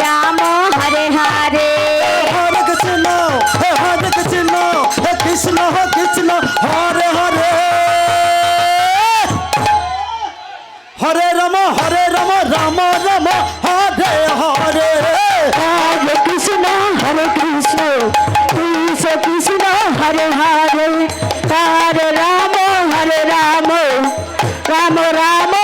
রাম হরে হরে হরে কৃষ্ণ হরে কৃষ্ণ হে কৃষ্ণ হে কৃষ্ণ হরে হরে হরে রাম হরে রাম রাম রাম হরে হরে হরে কৃষ্ণ হরে কৃষ্ণ কৃষ্ণ কৃষ্ণ হরে হরে হরে রাম হরে Ram Ram Ram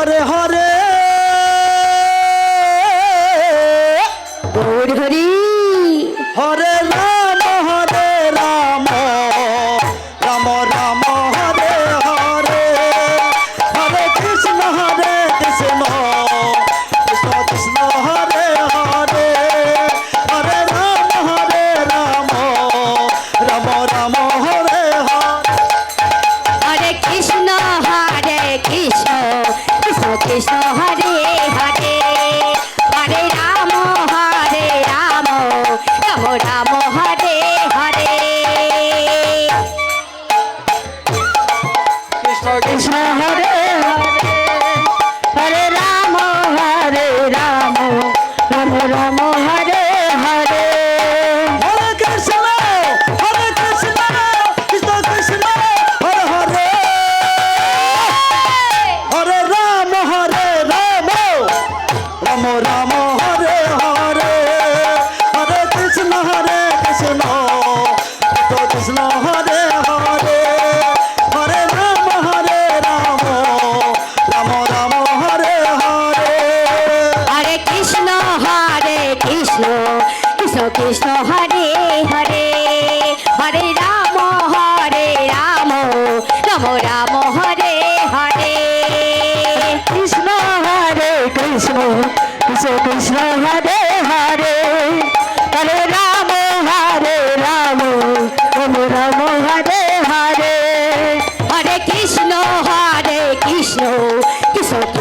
Lord, ঘরে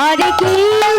হরে কৃষ্ণ